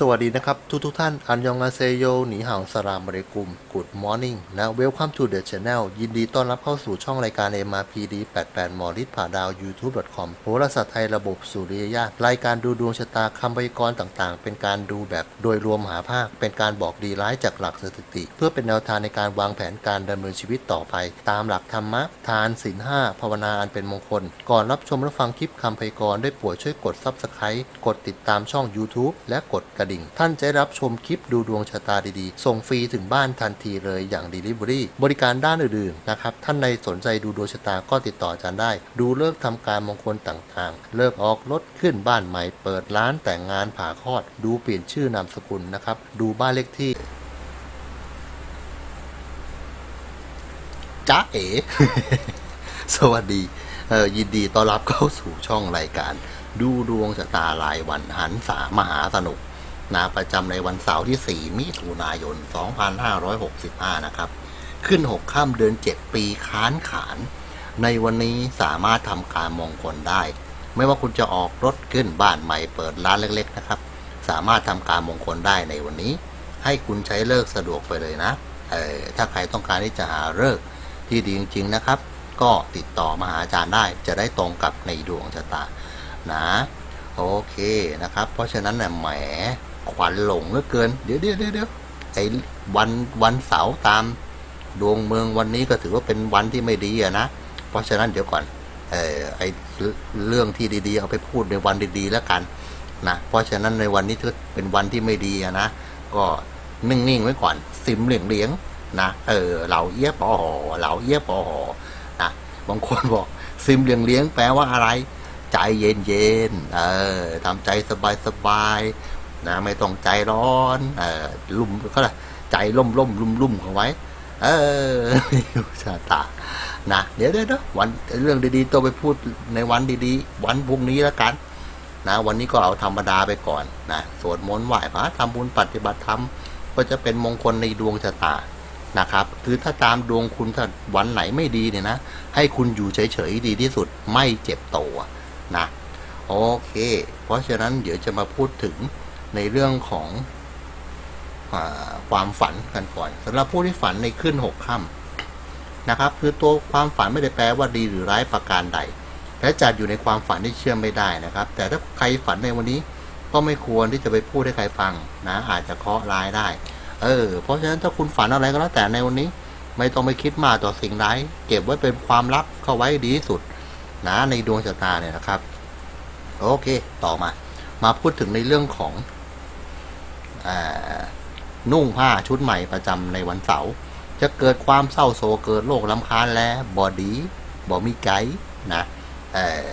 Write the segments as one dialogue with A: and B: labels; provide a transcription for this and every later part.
A: สวัสดีนะครับ ทุกทุกท่าน อันยองอาเซโยหนีห่าวสลามบริกุม Good Morning นะ Welcome to the channel ยินดีต้อนรับเข้าสู่ช่องรายการ MRPD 88 มอริดผ่าดาว YouTube.com โหราศาสตร์ไทยระบบสุริยญาตรายการดูดวงชะตาคำพยากรณ์ต่างๆ เป็นการดูแบบโดยรวมหาภาค เป็นการบอกดีร้ายจากหลักสถิติ เพื่อเป็นแนวทางในการวางแผนการดำเนินชีวิตต่อไป ตามหลักธรรมะ ทานศีลห้าภาวนาอันเป็นมงคล ก่อนรับชมและฟังคลิปคำพยากรณ์ได้โปรดช่วยกด Subscribe กดติดตามช่อง YouTube และกดกระดิ่ง ท่านจะรับชมคลิปดูดวงชะตาดีๆ ส่งฟรีถึงบ้านทันทีเลยอย่าง Delivery บริการด้านอื่นๆนะครับ ท่านในสนใจดูดวงชะตาก็ติดต่ออาจารย์ได้ ดูเลิกษ์ทำการมงคลต่างๆ เลิกออกรถขึ้นบ้านใหม่ เปิดร้านแต่งงานผ่าคลอด ดูเปลี่ยนชื่อนามสกุลนะครับ ดูบ้านเลขที่จ๊ะเอ๋สวัสดีเออยินดีต้อนรับเข้าสู่ช่องรายการ ดูดวงชะตารายวันหันษามหาสนุก นะประจำในวันเสาร์ที่ 4 มิถุนายน 2565 นะครับ ขึ้น 6 ข้ามเดือน 7 ปีค้านขาน ในวันนี้สามารถทำการมงคลได้ ไม่ว่าคุณจะออกรถขึ้นบ้านใหม่เปิดร้านเล็กๆ นะครับ สามารถทำการมงคลได้ในวันนี้ ให้คุณใช้เลิกสะดวกไปเลยนะเออถ้าใครต้องการที่จะหาเลิกที่ดีจริง ๆ นะครับ ก็ติดต่อมาหาอาจารย์ได้จะได้ตรงกับในดวงชะตานะ โอเคนะครับ เพราะฉะนั้นเนี่ยแหม ขวัญหลงเหลือเกิน เดี๋ยวเดี๋ยวเดี๋ยวไอ้วันวันเสาร์ตามดวงเมืองวันนี้ก็ถือว่าเป็นวันที่ไม่ดีอะนะ เพราะฉะนั้นเดี๋ยวก่อนเออไอเรื่องที่ดีๆ เอาไปพูดในวันดีๆแล้วกันนะเพราะฉะนั้นในวันนี้ถือเป็นวันที่ไม่ดีอะนะ ก็นิ่งๆไว้ก่อนซิมเหลียงเลียงๆนะเออเหล่าเอี้ยปอหอเหล่าเอี้ยปอหอนะบางคนบอกซิมเหลียงเลียงแปลว่าอะไร ใจเย็นๆเออทำใจสบายๆ นะไม่ต้องใจร้อนเออลุ่มก็เลยใจล่มล่มลุ่มลุ่มเอาไว้ เออชาตานะเดี๋ยวเดี๋ยวเดี๋ยววันเรื่องดีๆตัวไปพูดในวันดีๆ วันพรุ่งนี้แล้วกัน นะ วันนี้ก็เอาธรรมดาไปก่อนนะสวดมนต์ไหว้พระทำบุญปฏิบัติธรรมก็จะเป็นมงคลในดวงชะตานะครับคือถ้าตามดวงคุณถ้าวันไหนไม่ดีเนี่ยนะ ให้คุณอยู่เฉยๆดีที่สุดไม่เจ็บตัวนะ โอเค เพราะฉะนั้นเดี๋ยวจะมาพูดถึง ในเรื่องของอความฝันกันก่อนสำหรับผู้ที่ฝันในขึ้นหกค่ำนะครับ คือตัวความฝันไม่ได้แปลว่าดีหรือร้ายประการใด และจัดอยู่ในความฝันที่เชื่อมไม่ได้นะครับ แต่ถ้าใครฝันในวันนี้ก็ไม่ควรที่จะไปพูดให้ใครฟังนะอาจจะเคาะร้ายได้ เออ เพราะฉะนั้นถ้าคุณฝันอะไรก็แล้วแต่ในวันนี้ ไม่ต้องไปคิดมากต่อสิ่งร้ายเก็บไว้เป็นความลับเข้าไว้ดีที่สุดนะในดวงชะตาเนี่ยนะครับ โอเค ต่อมา มาพูดถึงในเรื่องของ นุ่งผ้าชุดใหม่ประจำในวันเสาร์จะเกิดความเศร้าโศกเกิดโรคลำคาญและบอดีบอมีไกด์นะเออ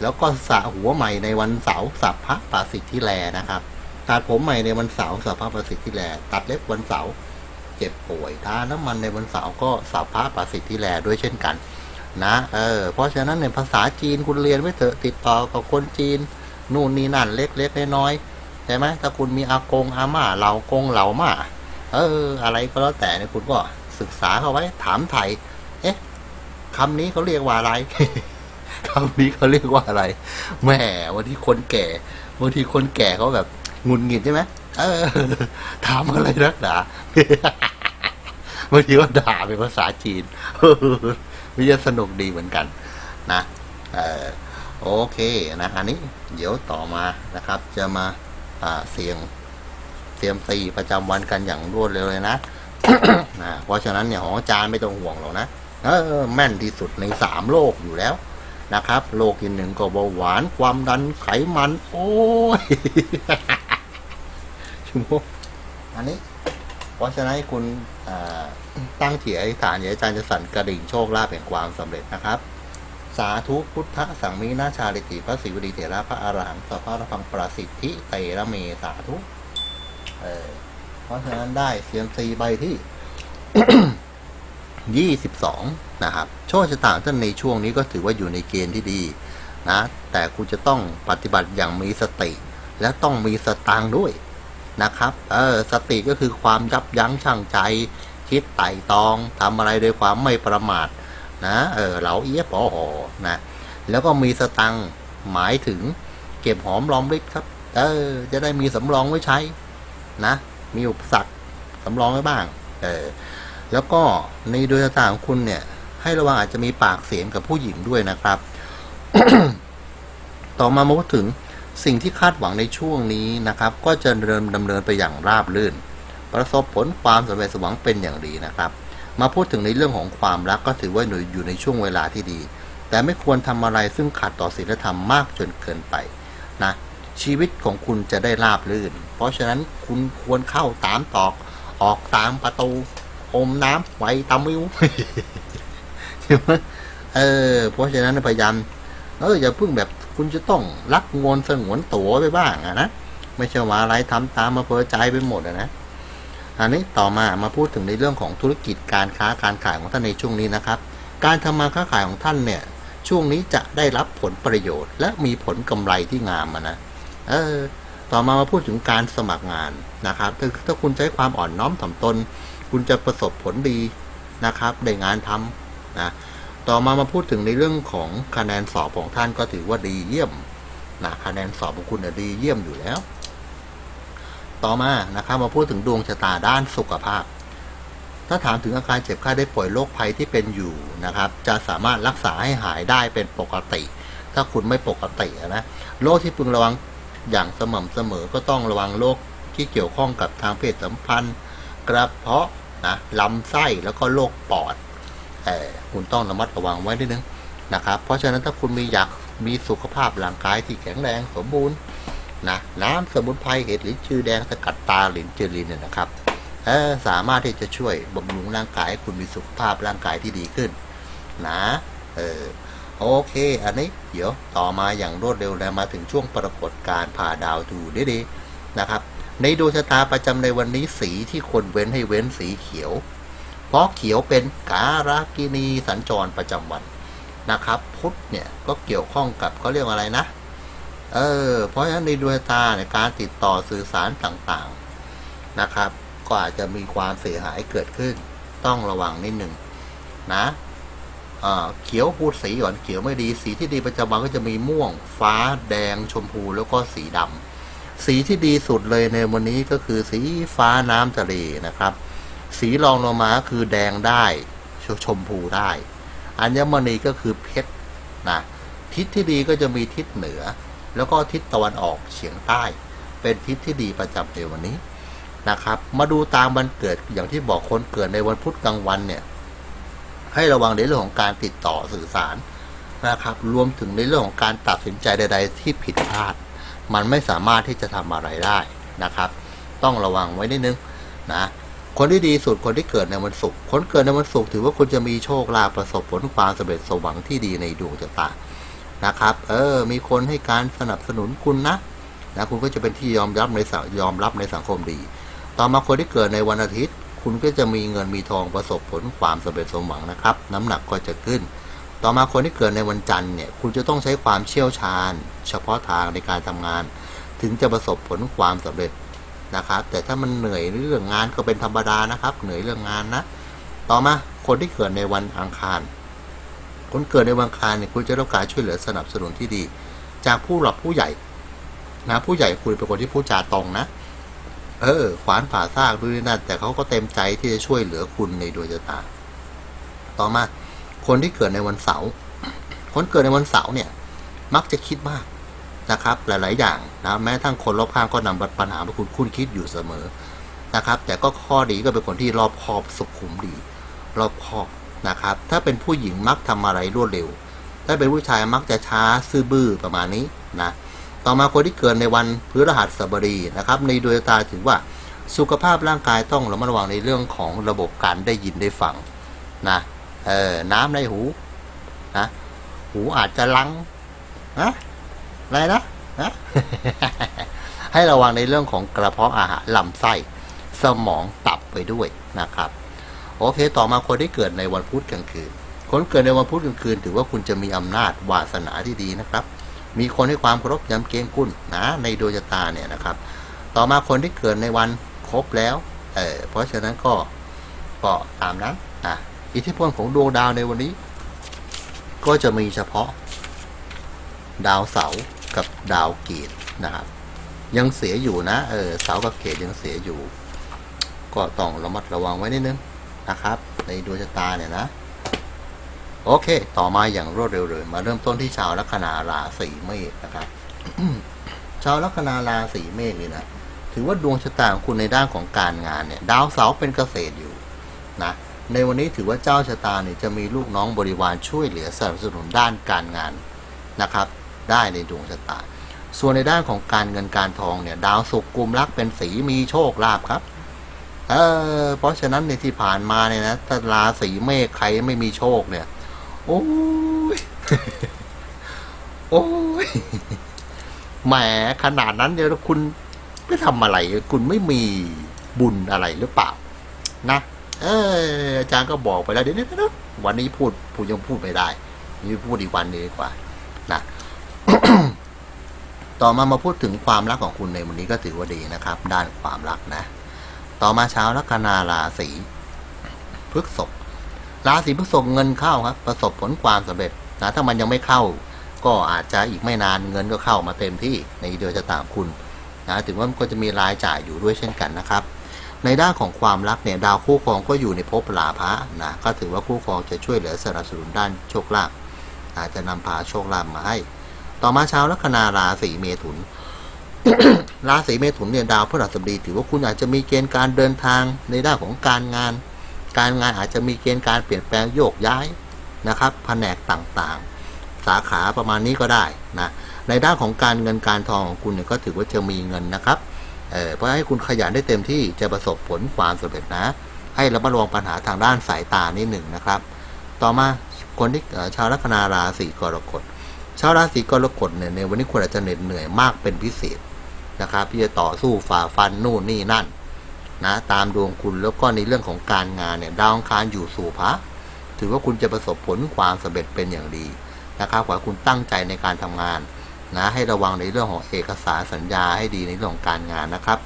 A: แล้วก็สระหัวใหม่ในวันเสาร์สับพระปาสิทธิแลนะครับตัดผมใหม่ในวันเสาร์สับพระประสิทธิแลตัดเล็บวันเสาร์เจ็บป่วยทาน้ำมันในวันเสาร์ก็สับพระประสิทธิแลด้วยเช่นกัน นะเออเพราะฉะนั้นในภาษาจีนคุณเรียนไว้เถอะติดต่อกับคนจีน นู่นนี่นั่นเล็กๆน้อยๆ ใช่ไหมถ้าคุณมีอากงอาม่าเหล่ากงเหล่าม่าเออ อะไรก็แล้วแต่เนี่ยคุณก็ศึกษาเข้าไว้ ถามไทยเอ๊ะคำนี้เขาเรียกว่าอะไรคำนี้เขาเรียกว่าอะไรแหมวันที่คนแก่บางทีคนแก่เขาแบบงุนหงิดใช่ไหมเออถามอะไรนักหนาบางทีก็ด่าเป็นภาษาจีนมันจะสนุกดีเหมือนกัน นะเออโอเคนะ อันนี้ เดี๋ยวต่อมานะครับ จะมา เสียงเสียมซีประจำวันกันอย่างรวดเร็วเลยนะนะเพราะฉะนั้นเนี่ยของอาจารย์ไม่ต้องห่วงหรอกนะเออแม่นที่สุดในสามโลกอยู่แล้วนะครับโลกที่หนึ่งก็เบาหวานความดันไขมัน โอ้ยชั่วโมงอันนี้ เพราะฉะนั้นให้คุณอ่าตั้งจิตอธิษฐานเดี๋ยวอาจารย์จะสั่นกระดิ่งโชคลาภแห่งความสำเร็จนะครับ สาธุพุทธสังมีนาชาลิติพระศิวดีเถระพระอารหันต์สัพพะระพังประสิทธิเตระเมสาธุเออเพราะฉะนั้นได้เซียมซีใบที่ยี่สิบสองนะครับโชคชะตาท่านในช่วงนี้ก็ถือว่าอยู่ในเกณฑ์ที่ดีนะ แต่คุณจะต้องปฏิบัติอย่างมีสติ และต้องมีสตางค์ด้วยนะครับ เออสติก็คือความยับยั้งชั่งใจ คิดไต่ตองทำอะไรโดยความไม่ประมาท นะเออเหลาเอียบอหอนะแล้วก็มีสตังหมายถึงเก็บหอมรอมริบครับ เออ จะได้มีสำรองไว้ใช้ นะ มีอุปสรรคสำรองไว้บ้าง เออ แล้วก็ในดวงชะตาของคุณเนี่ย ให้ระวังอาจจะมีปากเสียงกับผู้หญิงด้วยนะครับ ต่อมามาพูดถึงสิ่งที่คาดหวังในช่วงนี้นะครับ ก็จะเดินดำเนินไปอย่างราบรื่น ประสบผลความสำเร็จสมหวังเป็นอย่างดีนะครับ มาพูดถึงในเรื่องของความรักก็ถือว่าหนูอยู่ในช่วงเวลาที่ดี แต่ไม่ควรทำอะไรซึ่งขัดต่อศีลธรรมมากจนเกินไปนะชีวิตของคุณจะได้ราบรื่น เพราะฉะนั้นคุณควรเข้าตามตอก ออกตามประตู อมน้ำไว้ตามวิวใช่ไหมเออ เพราะฉะนั้นพยายามเอออย่าเพิ่งแบบคุณจะต้องรักงวนสงวนตัวไปบ้างอะนะ ไม่ใช่ว่าอะไรทำตามมาเพอใจไปหมดอะนะ อันนี้ต่อมามาพูดถึงในเรื่องของธุรกิจการค้าการขายของท่านในช่วงนี้นะครับ การทำมาค้าขายของท่านเนี่ยช่วงนี้จะได้รับผลประโยชน์ และมีผลกำไรที่งามนะเออต่อมามาพูดถึงการสมัครงานนะครับถ้าถ้าคุณใช้ความอ่อนน้อมถ่อมตน คุณจะประสบผลดีนะครับได้งานทำนะต่อมามาพูดถึงในเรื่องของคะแนนสอบของท่านก็ถือว่าดีเยี่ยมนะคะแนนสอบของคุณดีเยี่ยมอยู่แล้ว ต่อมานะครับมาพูดถึงดวงชะตาด้านสุขภาพ ถ้าถามถึงอาการเจ็บไข้ได้ป่วยโรคภัยที่เป็นอยู่นะครับ จะสามารถรักษาให้หายได้เป็นปกติ ถ้าคุณไม่ปกตินะโรคที่พึงระวังอย่างสม่ำเสมอก็ต้องระวังโรคที่เกี่ยวข้องกับทางเพศสัมพันธ์ กระเพาะนะลำไส้แล้วก็โรคปอดแต่คุณต้องระมัดระวังไว้นิดนึงนะครับ เพราะฉะนั้นถ้าคุณมีอยากมีสุขภาพร่างกายที่แข็งแรงสมบูรณ์ นะน้ำสมุนไพรเห็ดหรือชื่อแดงสกัดตาหลินเจอรินเนี่ยนะครับสามารถที่จะช่วยบำรุงร่างกายให้คุณมีสุขภาพร่างกายที่ดีขึ้น นะเออโอเค อันนี้เดี๋ยวต่อมาอย่างรวดเร็วแล้วมาถึงช่วงปรากฏการผ่าดาวดูดีๆนะครับ ในดวงชะตาประจำในวันนี้สีที่ควรเว้นให้เว้นสีเขียว เพราะเขียวเป็นการากินีสัญจรประจำวันนะครับ พุธเนี่ยก็เกี่ยวข้องกับเขาเรียกอะไรนะ เออ เพราะฉะนั้นในดวงตาในการติดต่อสื่อสารต่างๆนะครับ ก็อาจจะมีความเสียหายเกิดขึ้น ต้องระวังนิดหนึ่งนะอ่าเขียวพูดสีก่อนเขียวไม่ดี สีที่ดีประจำวันก็จะมีม่วง ฟ้าแดง ชมพูแล้วก็สีดำสีที่ดีสุดเลยในวันนี้ก็คือสีฟ้าน้ำทะเลนะครับ สีรองลงมาคือแดงได้ชชมพูได้ อัญมณีก็คือเพชรนะทิศที่ดีก็จะมีทิศเหนือ แล้วก็ทิศตะวันออกเฉียงใต้ เป็นทิศที่ดีประจำในวันนี้นะครับ มาดูตามวันเกิดอย่างที่บอกคนเกิดในวันพุธกลางวันเนี่ย ให้ระวังในเรื่องของการติดต่อสื่อสารนะครับ รวมถึงในเรื่องของการตัดสินใจใด ๆ ที่ผิดพลาด มันไม่สามารถที่จะทำอะไรได้นะครับ ต้องระวังไว้นิดนึงนะคนที่ดีสุดคนที่เกิดในวันศุกร์คนเกิดในวันศุกร์ถือว่าคุณจะมีโชคลาภประสบผลความสำเร็จสมหวังที่ดีในดวงชะตา นะครับ เออ มีคนให้การสนับสนุนคุณนะนะคุณก็จะเป็นที่ยอมรับในสังยอมรับในสังคมดี ต่อมาคนที่เกิดในวันอาทิตย์ คุณก็จะมีเงินมีทองประสบผลความสำเร็จสมหวังนะครับ น้ำหนักก็จะขึ้น ต่อมาคนที่เกิดในวันจันทร์เนี่ย คุณจะต้องใช้ความเชี่ยวชาญ เฉพาะทางในการทำงาน ถึงจะประสบผลความสำเร็จนะครับ แต่ถ้ามันเหนื่อยเรื่องงานก็เป็นธรรมดานะครับ เหนื่อยเรื่องงานนะ ต่อมาคนที่เกิดในวันอังคาร คนเกิดในวันอังคารเนี่ยคุณจะต้องการช่วยเหลือสนับสนุนที่ดี จากผู้หลักผู้ใหญ่นะผู้ใหญ่คุณเป็นคนที่พูดจาตรงนะเออขวานผ่าซากด้วยนั่นแต่เขาก็เต็มใจที่จะช่วยเหลือคุณในดวงชะตา ต่อมา คนที่เกิดในวันเสาร์คนเกิดในวันเสาร์เนี่ย มักจะคิดมากนะครับ หลาย ๆ อย่างนะแม้ทั้งคนรอบข้างก็นำปัญหามาคุณคุณคิดอยู่เสมอนะครับ แต่ก็ข้อดีก็เป็นคนที่รอบคอบสุขุมดี รอบคอบ นะครับ ถ้าเป็นผู้หญิงมักทำอะไรรวดเร็ว ถ้าเป็นผู้ชายมักจะช้าซื่อบื้อประมาณนี้นะ ต่อมาคนที่เกิดในวันพฤหัสบดีนะครับ ในดวงตาถือว่าสุขภาพร่างกายต้องระมัดระวังในเรื่องของระบบการได้ยินได้ฟังนะเออน้ำในหูนะหูอาจจะลังนะอะไรนะนะให้ระวังในเรื่องของกระเพาะอาหารลำไส้สมองตับไปด้วยนะครับ โอเคต่อมาคนที่เกิดในวันพุธกลางคืน คนเกิดในวันพุธกลางคืน ถือว่าคุณจะมีอำนาจวาสนาที่ดีนะครับ มีคนให้ความเคารพยำเกรงคุณนะในดวงชะตาเนี่ยนะครับ ต่อมาคนที่เกิดในวันครบแล้วเออเพราะฉะนั้นก็ก็ตามนั้นนะอิทธิพลของดวงดาวในวันนี้ ก็จะมีเฉพาะ ดาวเสาร์กับดาวเกตนะครับ ยังเสียอยู่นะเออเสากับเกตยังเสียอยู่ ก็ต้องระมัดระวังไว้นิดนึง นะครับ ในดวงชะตาเนี่ยนะ โอเค ต่อมาอย่างรวดเร็วเลยมาเริ่มต้นที่ชาวลัคนาราศีเมษนะครับ ชาวลัคนาราศีเมษนี่นะถือว่าดวงชะตาของคุณในด้านของการงานเนี่ย ดาวเสาร์เป็นเกษตรอยู่นะในวันนี้ถือว่าเจ้าชะตาเนี่ยจะมีลูกน้องบริวารช่วยเหลือสนับสนุนด้านการงานนะครับ ได้ในดวงชะตา ส่วนในด้านของการเงินการทองเนี่ย ดาวศุกร์กุมรักเป็นสีมีโชคลาภครับ เออเพราะฉะนั้นในที่ผ่านมาเนี่ยนะถ้าราศีเมษใครไม่มีโชคเนี่ย โอ้ยโอ้ยแหมขนาดนั้นเดี๋ยวคุณไม่ทำอะไร คุณไม่มีบุญอะไรหรือเปล่า นะ เอออาจารย์ก็บอกไปแล้วเดี๋ยวนี้นะวันนี้พูดพูดยังพูดไม่ได้นี่พูดอีกวันนึงดีกว่า นะต่อมามาพูดถึงความรักของคุณในวันนี้ก็ถือว่าดีนะครับ ด้านความรักนะ ต่อมาเช้าลัคนาราศีพฤกษภราศีพฤษภเงินเข้าครับ ประสบผลความสำเร็จนะถ้ามันยังไม่เข้า ก็อาจจะอีกไม่นานเงินก็เข้ามาเต็มที่ในเดือนชะตาของคุณนะถึงว่ามันก็จะมีรายจ่ายอยู่ด้วยเช่นกันนะครับ ในด้านของความรักเนี่ยดาวคู่ครองก็อยู่ในภพลาภะนะก็ถือว่าคู่ครองจะช่วยเหลือสนับสนุนด้านโชคลาภอาจจะนำพาโชคลาภมาให้ ต่อมาชาวลัคนาราศีเมถุน ราศีเมถุนเนี่ยดาวพฤหัสบดี ถือว่าคุณอาจจะมีเกณฑ์การเดินทางในด้านของการงาน การงานอาจจะมีเกณฑ์การเปลี่ยนแปลงโยกย้ายนะครับแผนกต่างๆ สาขาประมาณนี้ก็ได้นะในด้านของการเงินการทองของคุณเนี่ยก็ถือว่าจะมีเงินนะครับเเพราะให้คุณขยันได้เต็มที่จะประสบผลความสำเร็จนะ ให้ระมัดระวังปัญหาทางด้านสายตานิดหนึ่งนะครับ ต่อมาคนที่ชาวลัคนาราศีกรกฎชาวราศีกรกฎเนี่ยในวันนี้คุณอาจจะเหน็ดเหนื่อยมากเป็นพิเศษ นะครับที่จะต่อสู้ฝ่าฟันนู่นนี่นั่นนะตามดวงคุณแล้วก็ในเรื่องของการงานเนี่ยดาวอังคารอยู่สู่พระถือว่าคุณจะประสบผลความสำเร็จเป็นอย่างดีนะครับขอให้คุณตั้งใจในการทำงานนะให้ระวังในเรื่องของเอกสารสัญญาให้ดีในเรื่องของการงานนะครับ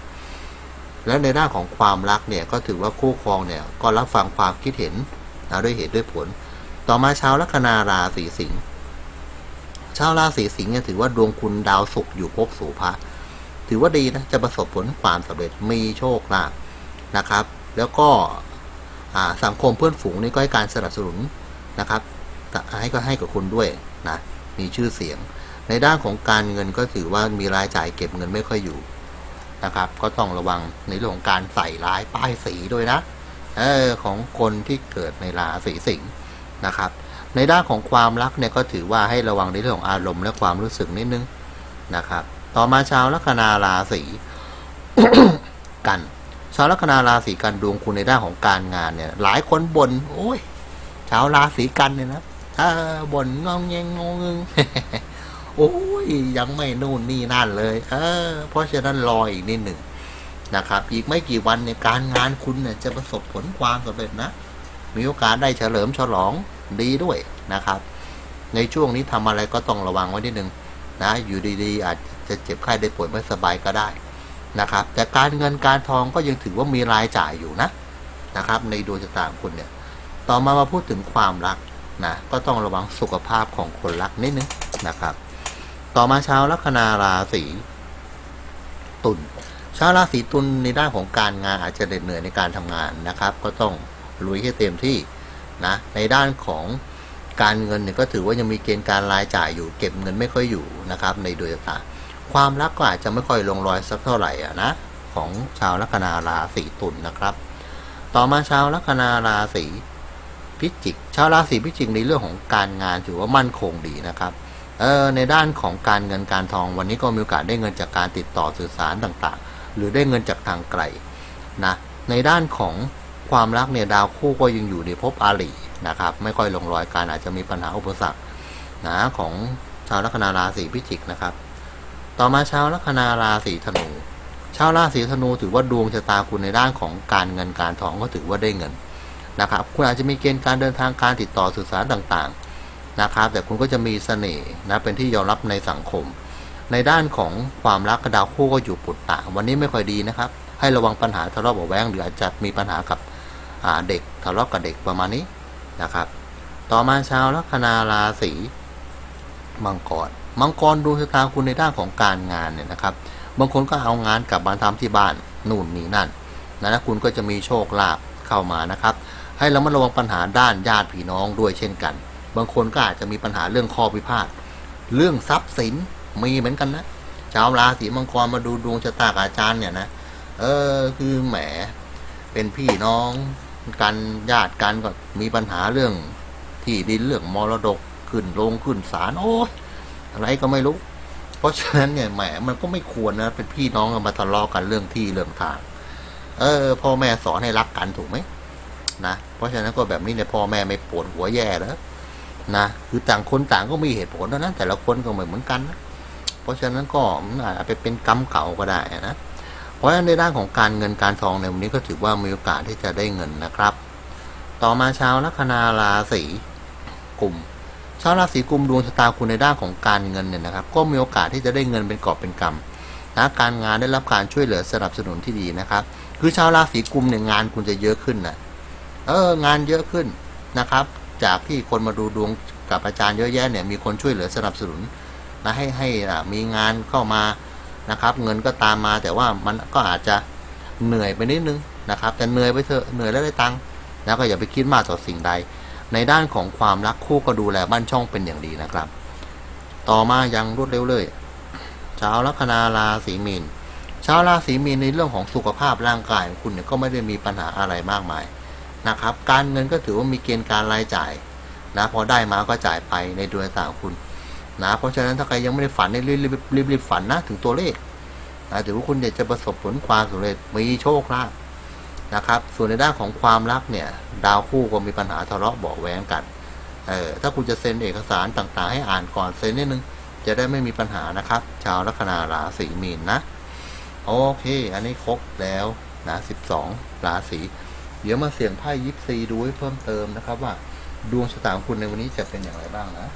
A: และในด้านของความรักเนี่ยก็ถือว่าคู่ครองเนี่ยก็รับฟังความคิดเห็นนะด้วยเหตุด้วยผล ต่อมาชาวลัคนาราศีสิงห์ชาวราศีสิงห์เนี่ยถือว่าดวงคุณดาวศุกร์อยู่ภพสู่พระ ถือว่าดีนะ จะประสบผลความสำเร็จมีโชคลาภนะครับ แล้วก็สังคมเพื่อนฝูงนี่ก็ให้การสนับสนุนนะครับ ให้ก็ให้กับคุณด้วยนะมีชื่อเสียง ในด้านของการเงินก็ถือว่ามีรายจ่ายเก็บเงินไม่ค่อยอยู่นะครับ ก็ต้องระวังในเรื่องของการใส่ร้ายป้ายสีด้วยนะเออของคนที่เกิดในราศีสิงห์นะครับ ในด้านของความรักเนี่ยก็ถือว่าให้ระวังในเรื่องของอารมณ์และความรู้สึกนิดนึงนะครับ ต่อมาชาวลัคนาราศีกัน ชาวลัคนาราศีกันดวงคุณในด้านของการงานเนี่ย หลายคนบน่นโอ้ย ชาวราศีกันเนี่ยนะถ้าบ่นงองแงงงงงโอ้ยยังไม่นู่นนี่นั่นเลย เออ เพราะฉะนั้นรออีกนิดหนึ่งนะครับ อีกไม่กี่วันในยการงานคุณเนี่ยจะประสบผลความสำเร็จนะ มีโอกาสได้เฉลิมฉลองดีด้วยนะครับ ในช่วงนี้ทำอะไรก็ต้องระวังไว้นิดหนึ่งนะ อยู่ดีๆ อาจ จะเจ็บไข้ได้ป่วยไม่สบายก็ได้นะครับ แต่การเงินการทองก็ยังถือว่ามีรายจ่ายอยู่นะนะครับ ในดวงชะตาของคุณเนี่ย ต่อมามาพูดถึงความรักนะก็ต้องระวังสุขภาพของคนรักนิดนึงนะครับ ต่อมาชาวลัคนาราศีตุลชาวราศีตุลในด้านของการงานอาจจะเหนื่อยในการทำงานนะครับ ก็ต้องลุยให้เต็มที่นะในด้านของการเงินเนี่ยก็ถือว่ายังมีเกณฑ์การรายจ่ายอยู่ เก็บเงินไม่ค่อยอยู่นะครับ ในดวงชะตา ความรักก็อาจจะไม่ค่อยลงรอยสักเท่าไหร่อะนะของชาวลัคนาราศีตุลนะครับ ต่อมาชาวลัคนาราศีพิจิก ชาวราศีพิจิกในเรื่องของการงานถือว่ามั่นคงดีนะครับเออในด้านของการเงินการทองวันนี้ก็มีโอกาสได้เงินจากการติดต่อสื่อสารต่างๆ หรือได้เงินจากทางไกลนะในด้านของความรักเนี่ยดาวคู่ก็ยังอยู่ในภพอาลีนะครับ ไม่ค่อยลงรอยกันอาจจะมีปัญหาอุปสรรคนะของชาวลัคนาราศีพิจิกนะครับ ต่อมาชาวลัคนาราศีธนู ชาวราศีธนูถือว่าดวงชะตาคุณในด้านของการเงินการทองก็ถือว่าได้เงินนะครับ คุณอาจจะมีเกณฑ์การเดินทางการติดต่อสื่อสารต่างๆนะครับ แต่คุณก็จะมีเสน่ห์นะเป็นที่ยอมรับในสังคม ในด้านของความรักกระดาวคู่ก็อยู่ปุตตะวันนี้ไม่ค่อยดีนะครับ ให้ระวังปัญหาทะเลาะเบาะแว้งหรืออาจจะมีปัญหากับเด็กทะเลาะกับเด็กประมาณนี้นะครับ ต่อมาชาวลัคนาราศีมังกร มังกรดวงชะตาคุณในด้านของการงานเนี่ยนะครับ บางคนก็เอางานกลับมาทำที่บ้านนู่นนี่นั่นนะนะคุณก็จะมีโชคลาภเข้ามานะครับ ให้เรามาระวังปัญหาด้านญาติพี่น้องด้วยเช่นกัน บางคนก็อาจจะมีปัญหาเรื่องข้อพิพาทเรื่องทรัพย์สินมีเหมือนกันนะชาวราศีมังกรมาดูดวงชะตาอาจารย์เนี่ยนะเออคือแหมเป็นพี่น้องกันญาติกันก็มีปัญหาเรื่องที่ดินเรื่องมรดกขึ้นลงขึ้นศาลโอ้ย อะไรก็ไม่รู้ เพราะฉะนั้นเนี่ยแหมมันก็ไม่ควรนะเป็นพี่น้องมาทะเลาะกันเรื่องที่เรื่องทาง เออพ่อแม่สอนให้รักกันถูกไหมนะเพราะฉะนั้นก็แบบนี้เนี่ยพ่อแม่ไม่ปวดหัวแย่แล้วนะคือต่างคนต่างก็มีเหตุผลนะนะแต่ละคนก็ไม่เหมือนกันนะเพราะฉะนั้นก็อาจจะไปเป็นกรรมเก่าก็ได้นะเพราะฉะนั้นในด้านของการเงินการทองในวันนี้ก็ถือว่ามีโอกาสที่จะได้เงินนะครับ ต่อมาชาวลัคนาราศีกลุ่ม ชาวราศีกุมดวงชะตาคุณในด้านของการเงินเนี่ยนะครับ ก็มีโอกาสที่จะได้เงินเป็นกอบเป็นกำนะการงานได้รับการช่วยเหลือสนับสนุนที่ดีนะครับ คือชาวราศีกุมเนี่ยงานคุณจะเยอะขึ้นนะเอองานเยอะขึ้นนะครับ จากที่คนมาดูดวงกับอาจารย์เยอะแยะเนี่ยมีคนช่วยเหลือสนับสนุนนะให้ให้มีงานเข้ามานะครับ เงินก็ตามมาแต่ว่ามันก็อาจจะเหนื่อยไปนิดนึงนะครับแต่เหนื่อยไปเถอะเหนื่อยแล้วได้ตังค์แล้วก็อย่าไปคิดมากต่อสิ่งใด ในด้านของความรักคู่ก็ดูแลบ้านช่องเป็นอย่างดีนะครับ ต่อมายังรวดเร็วเลยชาวลัคนาราศีมีนชาวราศีมีนในเรื่องของสุขภาพร่างกายของคุณเนี่ยก็ไม่ได้มีปัญหาอะไรมากมายนะครับ การเงินก็ถือว่ามีเกณฑ์การรายจ่ายนะพอได้มาก็จ่ายไปในดวงตาของคุณนะเพราะฉะนั้นถ้าใครยังไม่ได้ฝันเนี่ยรีบรีบรีบรีบฝันนะถึงตัวเลขนะถือว่าคุณเนี่ยจะประสบผลความสำเร็จมีโชคลาภ นะครับ ส่วนในด้านของความรักเนี่ยดาวคู่ก็มีปัญหาทะเลาะเบาะแว้งกัน เออถ้าคุณจะเซ็นเอกสารต่างๆ ให้อ่านก่อนเซ็นนิดนึง จะได้ไม่มีปัญหานะครับ ชาวลัคนาราศีมีนนะ โอเค อันนี้ครบแล้วนะสิบสองราศีเดี๋ยวมาเสี่ยงไพ่ยิปซีดูให้เพิ่มเติมนะครับว่า ดวงชะตาของคุณในวันนี้จะเป็นอย่างไรบ้างนะ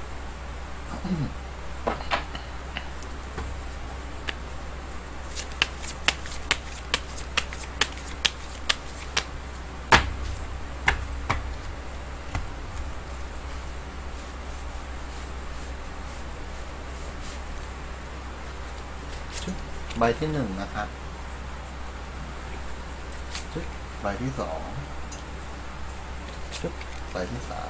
A: ใบที่หนึ่งนะครับชุดใบที่สองชุดใบที่สาม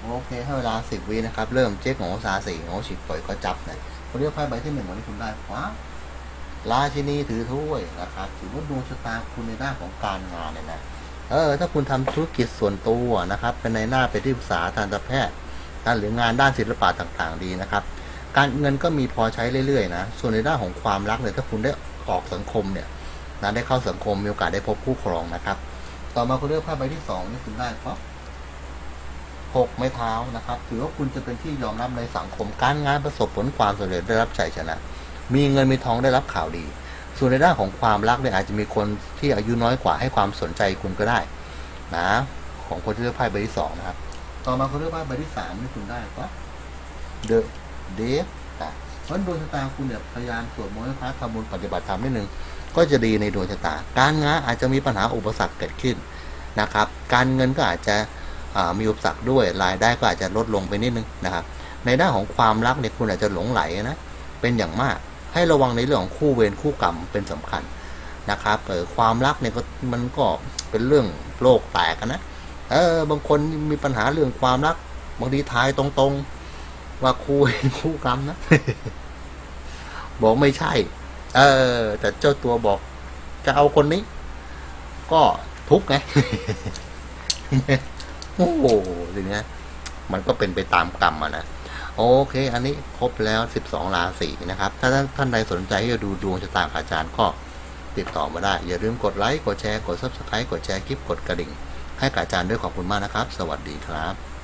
A: โอเคให้เวลาสิบวินะครับ เริ่มเจ๊กของสาสี่ของฉิบปล่อยก็จับเลยคนเรียกไพ่ใบที่หนึ่งวันนี้คุณได้คว้าราชินีถือถ้วยนะครับถือว่าดวงชะตาคุณในด้านของการงานเนี่ยนะเออ ถ้าคุณทำธุรกิจส่วนตัวนะครับ เป็นในหน้าเป็นที่ปรึกษาทางการแพทย์หรืองานด้านศิลปะต่างๆดีนะครับ การเงินก็มีพอใช้เรื่อยๆนะ ส่วนในด้านของความรักเนี่ยถ้าคุณได้ออกสังคมเนี่ยนะได้เข้าสังคมมีโอกาสได้พบคู่ครองนะครับ ต่อมาคุณเลือกไพ่ใบที่สองนี่คุณได้ครับหกไม้เท้านะครับ ถือว่าคุณจะเป็นที่ยอมรับในสังคม การงานประสบผลความสำเร็จได้รับชัยชนะ มีเงินมีทองได้รับข่าวดี ส่วนในด้านของความรักเนี่ยอาจจะมีคนที่อายุน้อยกว่าให้ความสนใจคุณก็ได้นะของคนที่เลือกไพ่ใบที่สองนะครับ ต่อมาคุณเลือกไพ่ใบที่สามนี่คุณได้ครับเดอะ เดฟนะเพราะดวงชะตาคุณเนี่ยพยายามสวดมนต์พระทำบุญปฏิบัติธรรมนิดนึงก็จะดีในดวงชะตา การงานอาจจะมีปัญหาอุปสรรคเกิดขึ้นนะครับ การเงินก็อาจจะมีอุปสรรคด้วยรายได้ก็อาจจะลดลงไปนิดนึงนะครับ ในด้านของความรักเนี่ยคุณอาจจะหลงไหลนะเป็นอย่างมากให้ระวังในเรื่องของคู่เวรคู่กรรมเป็นสำคัญนะครับเออความรักเนี่ยก็มันก็เป็นเรื่องโลกแตกนะเออบางคนมีปัญหาเรื่องความรักบางทีทายตรงๆ ว่าคู่เวรคู่กรรมนะ บอกไม่ใช่ เออ แต่เจ้าตัวบอก จะเอาคนนี้ ก็ทุกไงโอ้โหทีเนี้ยมันก็เป็นไปตามกรรมอะนะโอเค อันนี้ครบแล้ว 12 ราศีนะครับ ถ้าท่านท่านใดสนใจที่จะดูดวงชะตาองอาจารย์ก็ติดต่อมาได้ อย่าลืมกดไลค์ กดแชร์ กด subscribe กดแชร์คลิป กดกระดิ่ง ให้กับอาจารย์ด้วยขอบคุณมากนะครับ สวัสดีครับ